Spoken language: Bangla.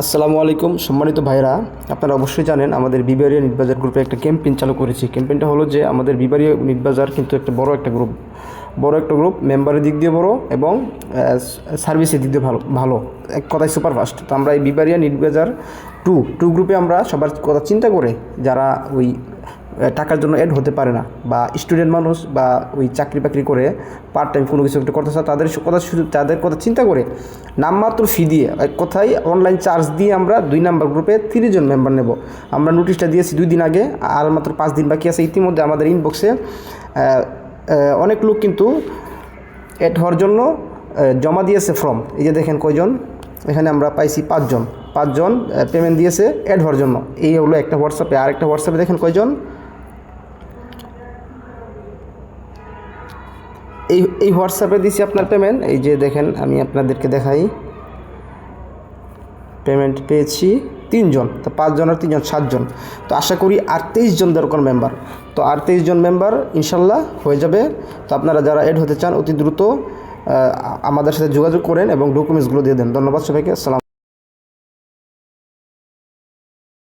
আসসালামু আলাইকুম, সম্মানিত ভাইরা আপনারা অবশ্যই জানেন, আমাদের বিবারিয়া নিটবাজার গ্রুপে একটা ক্যাম্পেইন চালু করেছি। ক্যাম্পেইনটা হলো যে, আমাদের বিবারিয়া নিটবাজার কিন্তু একটা বড় একটা গ্রুপ। বড় একটা গ্রুপ, মেম্বারের দিক দিয়ে বড় এবং সার্ভিসের দিক দিয়ে ভালো ভালো। এক কথায় সুপারফাস্ট। তো আমরা এই বিবারিয়া নিটবাজার টু টু গ্রুপে আমরা সবার কথা চিন্তা করে, যারা ওই টাকার জন্য অ্যাড হতে পারে না বা স্টুডেন্ট মানুষ বা ওই চাকরি বাকরি করে পার্ট টাইম কোনো কিছু একটা করতে তাদের কথা শুধু, তাদের কথা চিন্তা করে নামমাত্র ফি দিয়ে, এক কথায় অনলাইন চার্জ দিয়ে আমরা দুই নাম্বার গ্রুপে তিরিশ জন মেম্বার নেব। আমরা নোটিশটা দিয়েছি দুই দিন আগে, আর মাত্র পাঁচ দিন বাকি আছে ইতিমধ্যে আমাদের ইনবক্সে অনেক লোক কিন্তু অ্যাড হওয়ার জন্য জমা দিয়েছে ফর্ম এই যে দেখেন কয়জন? এখানে আমরা পাইছি পাঁচজন। পাঁচজন পেমেন্ট দিয়েছে অ্যাড হওয়ার জন্য। এই হলো একটা হোয়াটসঅ্যাপে আর একটা হোয়াটসঅ্যাপে দেখেন কয়জন? এই এই হোয়াটসঅ্যাপে দিছি আপনার পেমেন্ট এই যে দেখেন, আমি আপনাদেরকে দেখাই। পেমেন্ট পেয়েছি তিনজন। তো পাঁচজন আর তিনজন, সাতজন। তো আশা করি আর জন দরকার মেম্বার তো আর জন মেম্বার ইনশাল্লাহ, হয়ে যাবে। তো আপনারা যারা এড হতে চান, অতি দ্রুত আমাদের সাথে যোগাযোগ করেন এবং ডকুমেন্টসগুলো দিয়ে দেন। ধন্যবাদ সবাইকে। আসসালাম